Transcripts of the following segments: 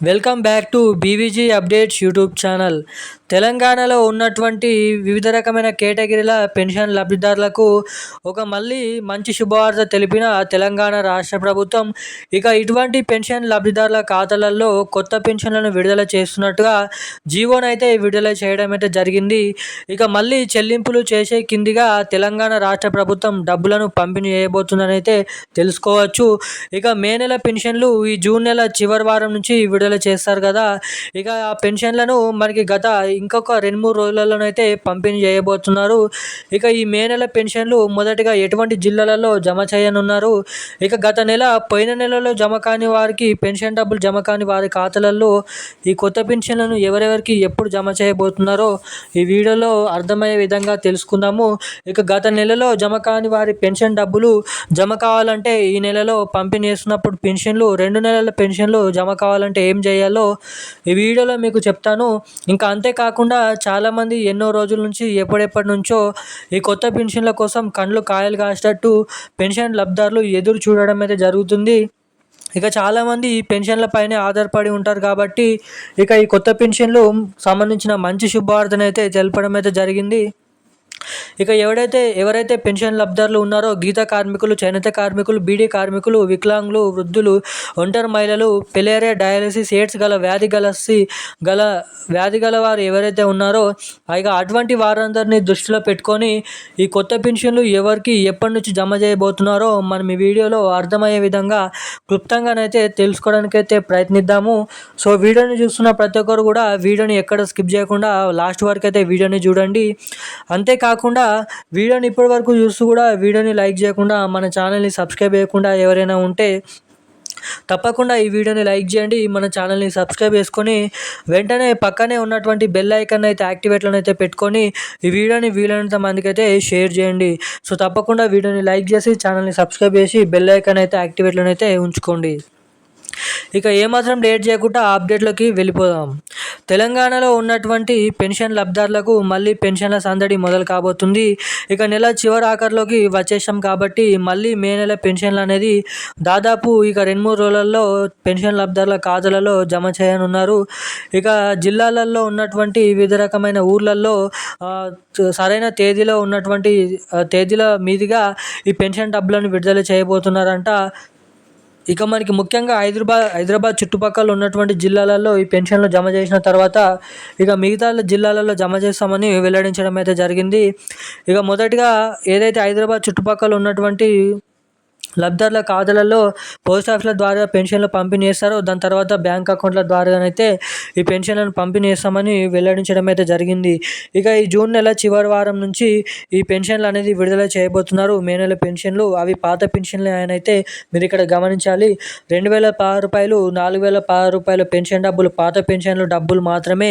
Welcome back to BVG updates YouTube channel. తెలంగాణలో ఉన్నటువంటి వివిధ రకమైన కేటగిరీల పెన్షన్ లబ్ధిదారులకు ఒక మళ్ళీ మంచి శుభవార్త తెలిపిన తెలంగాణ రాష్ట్ర ప్రభుత్వం ఇక ఇటువంటి పెన్షన్ లబ్ధిదారుల ఖాతాలలో కొత్త పెన్షన్లను విడుదల చేస్తున్నట్టుగా జీవోనైతే విడుదల చేయడం అయితే జరిగింది. ఇక మళ్ళీ చెల్లింపులు చేసే కిందిగా తెలంగాణ రాష్ట్ర ప్రభుత్వం డబ్బులను పంపిణీ చేయబోతుందని అయితే తెలుసుకోవచ్చు. ఇక మే నెల పెన్షన్లు ఈ జూన్ నెల చివరి వారం నుంచి విడుదల చేస్తారు కదా. ఇక ఆ పెన్షన్లను మనకి గత ఇంకొక రెండు మూడు రోజులలోనైతే పంపిణీ చేయబోతున్నారు. ఇక ఈ మే నెల పెన్షన్లు మొదటిగా ఎటువంటి జిల్లాలలో జమ చేయనున్నారు? ఇక గత నెల పోయిన నెలలో జమ కాని వారికి పెన్షన్ డబ్బులు జమ కాని వారి ఖాతాలలో ఈ కొత్త పెన్షన్లను ఎవరెవరికి ఎప్పుడు జమ చేయబోతున్నారో ఈ వీడియోలో అర్థమయ్యే విధంగా తెలుసుకుందాము. ఇక గత నెలలో జమ కాని వారి పెన్షన్ డబ్బులు జమ కావాలంటే ఈ నెలలో పంపిణీ చేస్తున్నప్పుడు పెన్షన్లు రెండు నెలల పెన్షన్లు జమ కావాలంటే ఏం చేయాలో ఈ వీడియోలో మీకు చెప్తాను. ఇంకా అంతేకాకుండా చాలామంది ఎన్నో రోజుల నుంచి ఎప్పుడెప్పటి నుంచో ఈ కొత్త పెన్షన్ల కోసం కండ్లు కాయలు కాసేటట్టు పెన్షన్ లబ్ధారులు ఎదురు చూడడం అయితే జరుగుతుంది. ఇక చాలామంది ఈ పెన్షన్ల పైనే ఆధారపడి ఉంటారు కాబట్టి ఇక ఈ కొత్త పెన్షన్లు సంబంధించిన మంచి శుభవార్తనైతే తెలపడం అయితే జరిగింది. ఇక ఎవడైతే ఎవరైతే పెన్షన్ లబ్ధారులు ఉన్నారో గీత కార్మికులు చేనేత కార్మికులు బీడీ కార్మికులు వికలాంగులు వృద్ధులు ఒంటరి మహిళలు పెలేరే డయాలసిస్ ఎయిడ్స్ గల వ్యాధి గలసి గల వ్యాధి గల వారు ఎవరైతే ఉన్నారో ఇక అటువంటి వారందరినీ దృష్టిలో పెట్టుకొని ఈ కొత్త పెన్షన్లు ఎవరికి ఎప్పటి నుంచి జమ చేయబోతున్నారో మనం ఈ వీడియోలో అర్థమయ్యే విధంగా క్లుప్తంగానైతే తెలుసుకోవడానికి అయితే ప్రయత్నిద్దాము. సో వీడియోని చూస్తున్న ప్రతి ఒక్కరు కూడా వీడియోని ఎక్కడ స్కిప్ చేయకుండా లాస్ట్ వరకు అయితే వీడియోని చూడండి. అంతేకాకుండా వీడియోని ఇప్పటి వరకు చూస్తూ కూడా వీడియోని లైక్ చేయకుండా మన ఛానల్ని సబ్స్క్రైబ్ చేయకుండా ఎవరైనా ఉంటే తప్పకుండా ఈ వీడియోని లైక్ చేయండి మన ఛానల్ని సబ్స్క్రైబ్ చేసుకొని వెంటనే పక్కనే ఉన్నటువంటి బెల్ ఐకాన్ అయితే యాక్టివేట్లో అయితే పెట్టుకొని ఈ వీడియోని వీలైనంత మందికి అయితే షేర్ చేయండి. సో తప్పకుండా వీడియోని లైక్ చేసి ఛానల్ని సబ్స్క్రైబ్ చేసి బెల్ ఐకాన్ అయితే యాక్టివేట్లో అయితే ఉంచుకోండి. ఇక ఏమాత్రం లేట్ చేయకుండా అప్డేట్లోకి వెళ్ళిపోదాం. తెలంగాణలో ఉన్నటువంటి పెన్షన్ లబ్ధారులకు మళ్ళీ పెన్షన్ల సందడి మొదలు కాబోతుంది. ఇక నెల చివరి ఆఖరిలోకి వచ్చేసాం కాబట్టి మళ్ళీ మే నెల పెన్షన్లు అనేది దాదాపు ఇక రెండు మూడు రోజులలో పెన్షన్ లబ్ధారుల ఖాతాలలో జమ చేయనున్నారు. ఇక జిల్లాలలో ఉన్నటువంటి వివిధ రకమైన ఊర్లలో సరైన తేదీలో ఉన్నటువంటి తేదీల మీదుగా ఈ పెన్షన్ డబ్బులను విడుదల చేయబోతున్నారంట ఇక మనకి ముఖ్యంగా హైదరాబాద్ హైదరాబాద్ చుట్టుపక్కల ఉన్నటువంటి జిల్లాలలో ఈ పెన్షన్లు జమ చేసిన తర్వాత ఇక మిగతా జిల్లాలలో జమ చేస్తామని వెల్లడించడం అయితే జరిగింది. ఇక మొదటిగా ఏదైతే హైదరాబాద్ చుట్టుపక్కల ఉన్నటువంటి లబ్ధిదారుల ఖాతాలలో పోస్ట్ ఆఫీసుల ద్వారా పెన్షన్లు పంపిణీ చేస్తారు దాని తర్వాత బ్యాంక్ అకౌంట్ల ద్వారానైతే ఈ పెన్షన్లను పంపిణీ చేస్తామని వెల్లడించడం అయితే జరిగింది. ఇక ఈ జూన్ నెల చివరి వారం నుంచి ఈ పెన్షన్లు అనేది విడుదల చేయబోతున్నారు. మే నెల పెన్షన్లు అవి పాత పెన్షన్లు అయితే మీరు ఇక్కడ గమనించాలి. రెండు వేల పదహారు రూపాయలు నాలుగు వేల పదహారు రూపాయల పెన్షన్ డబ్బులు పాత పెన్షన్లు డబ్బులు మాత్రమే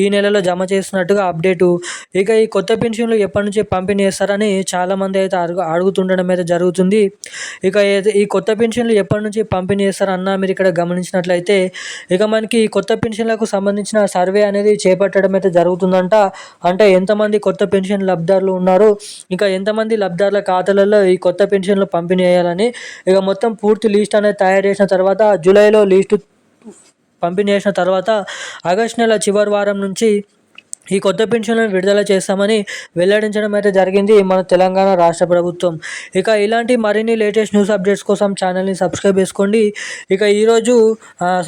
ఈ నెలలో జమ చేస్తున్నట్టుగా అప్డేటు. ఇక ఈ కొత్త పెన్షన్లు ఎప్పటి నుంచి పంపిణీ చేస్తారని చాలామంది అయితే అడుగు అడుగుతుండడం అయితే జరుగుతుంది. ఇక ఈ కొత్త పెన్షన్లు ఎప్పటి నుంచి పంపిణీ చేస్తారన్న మీరు ఇక్కడ గమనించినట్లయితే ఇక మనకి ఈ కొత్త పెన్షన్లకు సంబంధించిన సర్వే అనేది చేపట్టడం అయితే జరుగుతుందంట. అంటే ఎంతమంది కొత్త పెన్షన్ లబ్ధారులు ఉన్నారు ఇంకా ఎంతమంది లబ్ధిదారుల ఖాతాలలో ఈ కొత్త పెన్షన్లు పంపిణీ చేయాలని ఇక మొత్తం పూర్తి లిస్ట్ అనేది తయారు చేసిన తర్వాత జూలైలో లిస్టు పంపిణీ చేసిన తర్వాత ఆగస్ట్ నెల చివరి వారం నుంచి ఈ కొత్త పెన్షన్లను విడుదల చేస్తామని వెల్లడించడం అయితే జరిగింది మన తెలంగాణ రాష్ట్ర ప్రభుత్వం. ఇక ఇలాంటి మరిన్ని లేటెస్ట్ న్యూస్ అప్డేట్స్ కోసం ఛానల్ని సబ్స్క్రైబ్ చేసుకోండి. ఇక ఈరోజు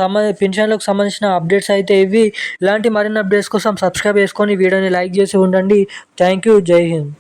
సంబంధ పెన్షన్లకు సంబంధించిన అప్డేట్స్ అయితే ఇవి. ఇలాంటి మరిన్ని అప్డేట్స్ కోసం సబ్స్క్రైబ్ చేసుకొని వీడియోని లైక్ చేసి ఉండండి. Thank you. జై హింద్.